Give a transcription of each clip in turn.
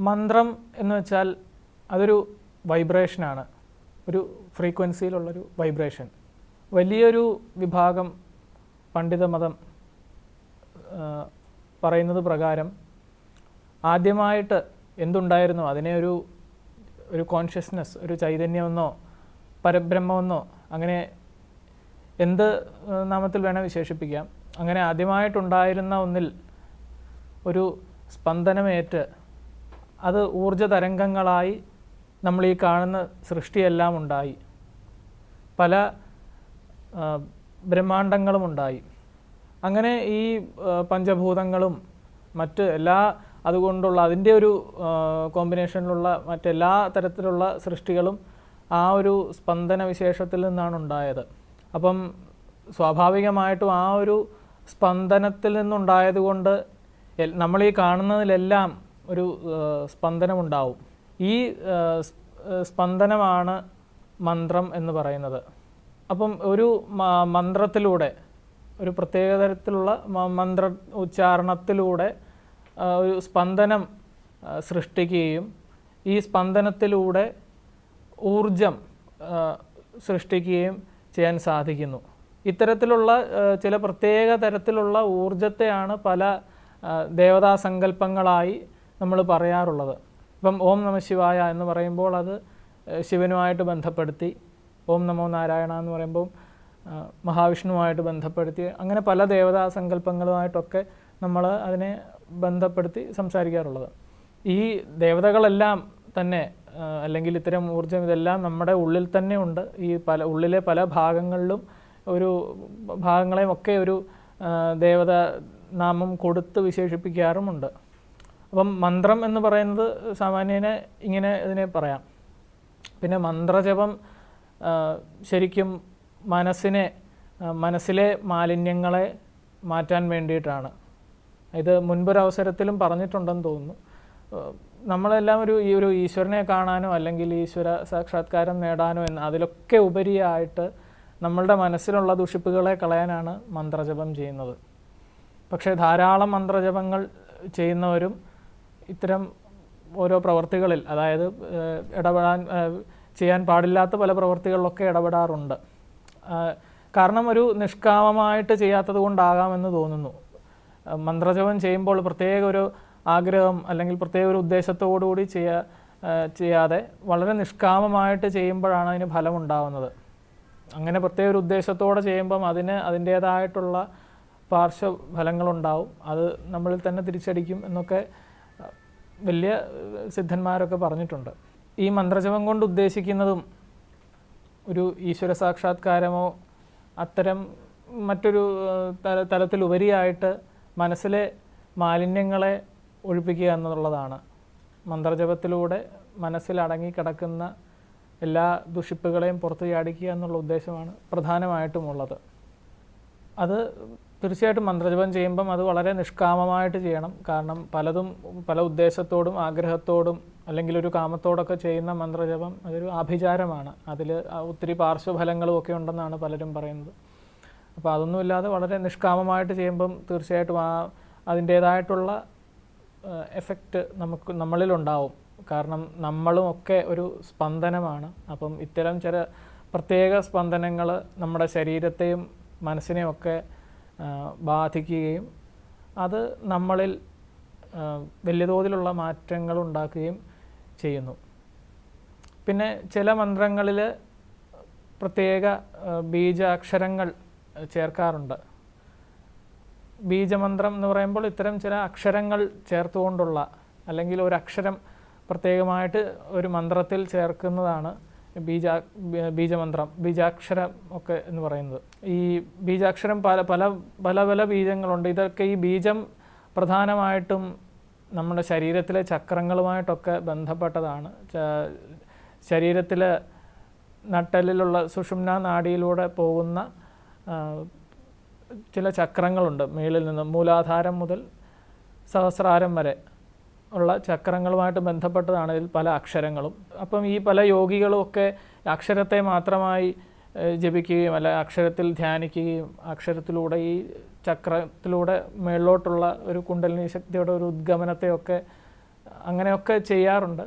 മന്ത്രം എന്ന് വെച്ചാൽ അതൊരു വൈബ്രേഷനാണ് ഒരു ഫ്രീക്വൻസിയിലുള്ളൊരു വൈബ്രേഷൻ വലിയൊരു വിഭാഗം പണ്ഡിതമതം മതം പറയുന്നത് പ്രകാരം ആദ്യമായിട്ട് എന്തുണ്ടായിരുന്നു? അതിനെ ഒരു ഒരു കോൺഷ്യസ്നെസ് ഒരു ചൈതന്യമെന്നോ പരബ്രഹ്മമെന്നോ അങ്ങനെ എന്ത് നാമത്തിൽ വേണേൽ വിശേഷിപ്പിക്കാം. അങ്ങനെ ആദ്യമായിട്ടുണ്ടായിരുന്ന ഒന്നിൽ ഒരു സ്പന്ദനമേറ്റ് അത് ഊർജ തരംഗങ്ങളായി നമ്മൾ ഈ കാണുന്ന സൃഷ്ടിയെല്ലാം ഉണ്ടായി. പല ബ്രഹ്മാണ്ടങ്ങളും ഉണ്ടായി. അങ്ങനെ ഈ പഞ്ചഭൂതങ്ങളും മറ്റ് എല്ലാ അതുകൊണ്ടുള്ള അതിന്റെ ഒരു കോമ്പിനേഷനിലുള്ള മറ്റെല്ലാ തരത്തിലുള്ള സൃഷ്ടികളും ആ ഒരു സ്പന്ദന വിശേഷത്തിൽ നിന്നാണ് ഉണ്ടായത്. അപ്പം സ്വാഭാവികമായിട്ടും ആ ഒരു സ്പന്ദനത്തിൽ നിന്നുണ്ടായതുകൊണ്ട് നമ്മൾ ഈ കാണുന്നതിലെല്ലാം ഒരു സ്പന്ദനമുണ്ടാവും. ഈ സ്പന്ദനമാണ് മന്ത്രം എന്ന് പറയുന്നത്. അപ്പം ഒരു മന്ത്രത്തിലൂടെ ഒരു പ്രത്യേക തരത്തിലുള്ള മന്ത്ര ഉച്ചാരണത്തിലൂടെ ഒരു സ്പന്ദനം സൃഷ്ടിക്കുകയും ഈ സ്പന്ദനത്തിലൂടെ ഊർജം സൃഷ്ടിക്കുകയും ചെയ്യാൻ സാധിക്കുന്നു. ഇത്തരത്തിലുള്ള ചില പ്രത്യേക തരത്തിലുള്ള ഊർജത്തെയാണ് പല ദേവതാസങ്കല്പങ്ങളായി ദേവതാ സങ്കല്പങ്ങളായി നമ്മൾ പറയാറുള്ളത്. ഇപ്പം ഓം നമ ശിവായ എന്ന് പറയുമ്പോൾ അത് ശിവനുമായിട്ട് ബന്ധപ്പെടുത്തി ഓം നമോ നാരായണ എന്ന് പറയുമ്പോൾ മഹാവിഷ്ണുവായിട്ട് ബന്ധപ്പെടുത്തി അങ്ങനെ പല ദേവതാ സങ്കല്പങ്ങളുമായിട്ടൊക്കെ നമ്മൾ അതിനെ ബന്ധപ്പെടുത്തി സംസാരിക്കാറുള്ളത്. ഈ ദേവതകളെല്ലാം തന്നെ അല്ലെങ്കിൽ ഇത്തരം ഊർജം ഇതെല്ലാം നമ്മുടെ ഉള്ളിൽ തന്നെ ഉണ്ട്. ഈ പല ഉള്ളിലെ പല ഭാഗങ്ങളിലും ഒരു ഭാഗങ്ങളെയും ഒക്കെ ഒരു ദേവത നാമം കൊടുത്ത് വിശേഷിപ്പിക്കാറുമുണ്ട്. അപ്പം മന്ത്രം എന്ന് പറയുന്നത് സാമാന്യനെ ഇങ്ങനെ ഇതിനെ പറയാം. പിന്നെ മന്ത്രജപം ശരിക്കും മനസ്സിനെ മനസ്സിലെ മാലിന്യങ്ങളെ മാറ്റാൻ വേണ്ടിയിട്ടാണ്. ഇത് മുൻപൊരവസരത്തിലും പറഞ്ഞിട്ടുണ്ടെന്ന് തോന്നുന്നു. നമ്മളെല്ലാം ഒരു ഈ ഒരു ഈശ്വരനെ കാണാനോ അല്ലെങ്കിൽ ഈശ്വര സാക്ഷാത്കാരം നേടാനോ എന്ന് അതിലൊക്കെ ഉപരിയായിട്ട് നമ്മളുടെ മനസ്സിലുള്ള ദുഷിപ്പുകളെ കളയാനാണ് മന്ത്രജപം ചെയ്യുന്നത്. പക്ഷേ ധാരാളം മന്ത്രജപങ്ങൾ ചെയ്യുന്നവരും ഇത്തരം ഓരോ പ്രവർത്തികളിൽ അതായത് ഇടപെടാൻ ചെയ്യാൻ പാടില്ലാത്ത പല പ്രവർത്തികളിലൊക്കെ ഇടപെടാറുണ്ട്. കാരണം ഒരു നിഷ്കാമമായിട്ട് ചെയ്യാത്തത് കൊണ്ടാകാമെന്ന് തോന്നുന്നു. മന്ത്രജപം ചെയ്യുമ്പോൾ പ്രത്യേക ഒരു ആഗ്രഹം അല്ലെങ്കിൽ പ്രത്യേക ഒരു ഉദ്ദേശത്തോടു കൂടി ചെയ്യാ ചെയ്യാതെ വളരെ നിഷ്കാമമായിട്ട് ചെയ്യുമ്പോഴാണ് അതിന് ഫലമുണ്ടാവുന്നത്. അങ്ങനെ പ്രത്യേക ഒരു ഉദ്ദേശത്തോടെ ചെയ്യുമ്പം അതിന് അതിന്റേതായിട്ടുള്ള പാർശ്വഫലങ്ങളുണ്ടാവും. അത് നമ്മളിൽ തന്നെ തിരിച്ചടിക്കും എന്നൊക്കെ വലിയ സിദ്ധന്മാരൊക്കെ പറഞ്ഞിട്ടുണ്ട്. ഈ മന്ത്രജപം കൊണ്ട് ഉദ്ദേശിക്കുന്നതും ഒരു ഈശ്വര സാക്ഷാത്കാരമോ അത്തരം മറ്റൊരു തലത്തിലുപരിയായിട്ട് മനസ്സിലെ മാലിന്യങ്ങളെ ഒഴിപ്പിക്കുക എന്നുള്ളതാണ്. മന്ത്രജപത്തിലൂടെ മനസ്സിൽ അടങ്ങിക്കിടക്കുന്ന എല്ലാ ദുഷിപ്പുകളെയും പുറത്തു ചാടിക്കുക എന്നുള്ള ഉദ്ദേശമാണ് പ്രധാനമായിട്ടും ഉള്ളത് അത് തീർച്ചയായിട്ടും മന്ത്രജപം ചെയ്യുമ്പം അത് വളരെ നിഷ്കാമമായിട്ട് ചെയ്യണം. കാരണം പലതും പല ഉദ്ദേശത്തോടും ആഗ്രഹത്തോടും അല്ലെങ്കിൽ ഒരു കാമത്തോടൊക്കെ ചെയ്യുന്ന മന്ത്രജപം അതൊരു ആഭിചാരമാണ് അതിൽ ഒത്തിരി പാർശ്വഫലങ്ങളും ഒക്കെ ഉണ്ടെന്നാണ് പലരും പറയുന്നത്. അപ്പോൾ അതൊന്നുമില്ലാതെ വളരെ നിഷ്കാമമായിട്ട് ചെയ്യുമ്പം തീർച്ചയായിട്ടും ആ അതിന്റേതായിട്ടുള്ള എഫക്റ്റ് നമുക്ക് നമ്മളിലുണ്ടാവും. കാരണം നമ്മളും ഒക്കെ ഒരു സ്പന്ദനമാണ്. അപ്പം ഇത്തരം ചില പ്രത്യേക സ്പന്ദനങ്ങൾ നമ്മുടെ ശരീരത്തെയും മനസ്സിനെയും ഒക്കെ ബാധിക്കുകയും അത് നമ്മളിൽ വലിയ തോതിലുള്ള മാറ്റങ്ങൾ ഉണ്ടാക്കുകയും ചെയ്യുന്നു. പിന്നെ ചില മന്ത്രങ്ങളിൽ പ്രത്യേക ബീജ ബീജാക്ഷരങ്ങൾ ചേർക്കാറുണ്ട്. ബീജമന്ത്രം എന്ന് പറയുമ്പോൾ ഇത്തരം ചില അക്ഷരങ്ങൾ ചേർത്തുകൊണ്ടുള്ള അല്ലെങ്കിൽ ഒരു അക്ഷരം പ്രത്യേകമായിട്ട് ഒരു മന്ത്രത്തിൽ ചേർക്കുന്നതാണ് ബീജാ ബീജമന്ത്രം ബീജാക്ഷരം ഒക്കെ എന്ന് പറയുന്നത്. ഈ ബീജാക്ഷരം പല പല പല പല ബീജങ്ങളുണ്ട്. ഇതൊക്കെ ഈ ബീജം പ്രധാനമായിട്ടും നമ്മുടെ ശരീരത്തിലെ ചക്രങ്ങളുമായിട്ടൊക്കെ ബന്ധപ്പെട്ടതാണ്. ശരീരത്തിലെ നട്ടലിലുള്ള സുഷുമ്ന നാഡിയിലൂടെ പോകുന്ന ചില ചക്രങ്ങളുണ്ട്. മേളിൽ നിന്ന് മൂലാധാരം മുതൽ സഹസ്രാരം വരെ. ഉള്ള ചക്രങ്ങളുമായിട്ട് ബന്ധപ്പെട്ടതാണ് ഇതിൽ പല അക്ഷരങ്ങളും. അപ്പം ഈ പല യോഗികളും ഒക്കെ അക്ഷരത്തെ മാത്രമായി ജപിക്കുകയും അല്ല അക്ഷരത്തിൽ ധ്യാനിക്കുകയും അക്ഷരത്തിലൂടെ ഈ ചക്രത്തിലൂടെ മേളിലോട്ടുള്ള ഒരു കുണ്ടലിനി ശക്തിയുടെ ഒരു ഉദ്ഗമനത്തെയൊക്കെ അങ്ങനെയൊക്കെ ചെയ്യാറുണ്ട്.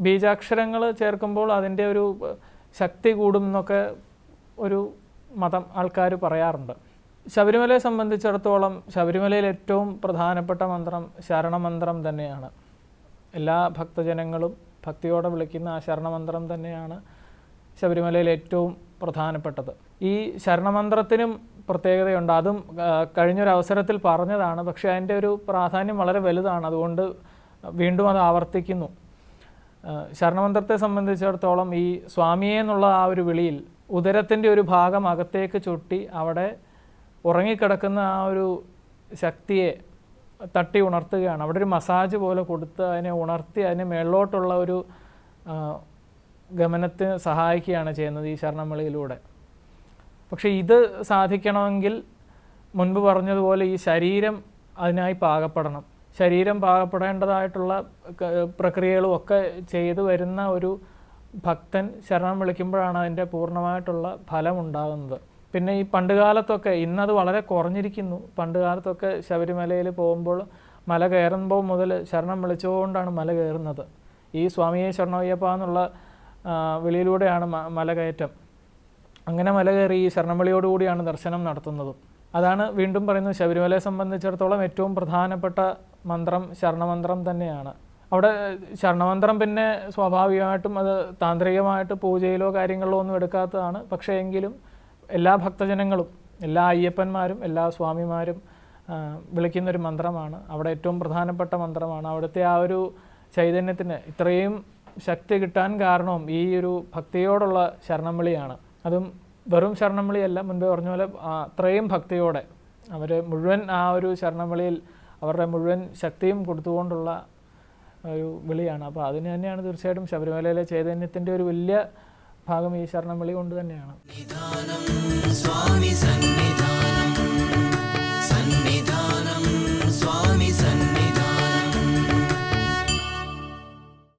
ബീജാക്ഷരങ്ങൾ ചേർക്കുമ്പോൾ അതിന്റെ ഒരു ശക്തി കൂടും എന്നൊക്കെ ഒരു മതം ആൾക്കാർ പറയാറുണ്ട്. ശബരിമലയെ സംബന്ധിച്ചിടത്തോളം ശബരിമലയിൽ ഏറ്റവും പ്രധാനപ്പെട്ട മന്ത്രം ശരണമന്ത്രം തന്നെയാണ്. എല്ലാ ഭക്തജനങ്ങളും ഭക്തിയോടെ വിളിക്കുന്ന ആ ശരണമന്ത്രം തന്നെയാണ് ശബരിമലയിൽ ഏറ്റവും പ്രധാനപ്പെട്ടത്. ഈ ശരണമന്ത്രത്തിനും പ്രത്യേകതയുണ്ട്. അതും കഴിഞ്ഞൊരവസരത്തിൽ പറഞ്ഞതാണ്. പക്ഷേ അതിന്റെ ഒരു പ്രാധാന്യം വളരെ വലുതാണ്. അതുകൊണ്ട് വീണ്ടും അത് ആവർത്തിക്കുന്നു. ശരണമന്ത്രത്തെ സംബന്ധിച്ചിടത്തോളം ഈ സ്വാമിയെ എന്നുള്ള ആ ഒരു വിളിയിൽ ഉദരത്തിന്റെ ഒരു ഭാഗം അകത്തേക്ക് ചുട്ടി അവിടെ ഉറങ്ങിക്കിടക്കുന്ന ആ ഒരു ശക്തിയെ തട്ടി ഉണർത്തുകയാണ്. അവിടെ ഒരു മസാജ് പോലെ കൊടുത്ത് അതിനെ ഉണർത്തി അതിനെ മേളോട്ടുള്ള ഒരു ഗമനത്തിന് സഹായിക്കുകയാണ് ചെയ്യുന്നത് ഈ ശരണമളിയിലൂടെ. പക്ഷേ ഇത് സാധിക്കണമെങ്കിൽ മുൻപ് പറഞ്ഞതുപോലെ ഈ ശരീരം അതിനായി പാകപ്പെടണം. ശരീരം പാകപ്പെടേണ്ടതായിട്ടുള്ള പ്രക്രിയകളും ഒക്കെ ചെയ്തു വരുന്ന ഒരു ഭക്തൻ ശരണം വിളിക്കുമ്പോഴാണ് അതിന്റെ പൂർണമായിട്ടുള്ള ഫലം ഉണ്ടാകുന്നത്. പിന്നെ ഈ പണ്ടുകാലത്തൊക്കെ ഇന്നത് വളരെ കുറഞ്ഞിരിക്കുന്നു. പണ്ടുകാലത്തൊക്കെ ശബരിമലയിൽ പോകുമ്പോൾ മല കയറുമ്പോൾ മുതൽ ശരണം വിളിച്ചുകൊണ്ടാണ് മല കയറുന്നത്. ഈ സ്വാമിയെ ശരണയ്യപ്പ എന്നുള്ള വിളിയിലൂടെയാണ് മല കയറ്റം. അങ്ങനെ മല കയറി ഈ ശരണവിളിയോടുകൂടിയാണ് ദർശനം നടത്തുന്നതും. അതാണ് വീണ്ടും പറയുന്നത് ശബരിമലയെ സംബന്ധിച്ചിടത്തോളം ഏറ്റവും പ്രധാനപ്പെട്ട മന്ത്രം ശരണമന്ത്രം തന്നെയാണ്. അവിടെ ശരണമന്ത്രം പിന്നെ സ്വാഭാവികമായിട്ടും അത് താന്ത്രികമായിട്ട് പൂജയിലോ കാര്യങ്ങളിലോ ഒന്നും എടുക്കാത്തതാണ്. പക്ഷേ എങ്കിലും എല്ലാ ഭക്തജനങ്ങളും എല്ലാ അയ്യപ്പന്മാരും എല്ലാ സ്വാമിമാരും വിളിക്കുന്നൊരു മന്ത്രമാണ്. അവിടെ ഏറ്റവും പ്രധാനപ്പെട്ട മന്ത്രമാണ്. അവിടുത്തെ ആ ഒരു ചൈതന്യത്തിന് ഇത്രയും ശക്തി കിട്ടാൻ കാരണവും ഈ ഒരു ഭക്തിയോടുള്ള ശരണം വിളിയാണ് അതും വെറും ശരണം വിളിയല്ല മുൻപേ പറഞ്ഞ പോലെ അത്രയും ഭക്തിയോടെ അവർ മുഴുവൻ ആ ഒരു ശരണം വിളിയിൽ അവരുടെ മുഴുവൻ ശക്തിയും കൊടുത്തുകൊണ്ടുള്ള ഒരു വിളിയാണ്. അപ്പോൾ അതിന് തന്നെയാണ് തീർച്ചയായിട്ടും ശബരിമലയിലെ ചൈതന്യത്തിന്റെ ഒരു വലിയ ഭാഗം ഈ ശരണം വിളി കൊണ്ട് തന്നെയാണ്. സ്വാമി സന്നിധാനം.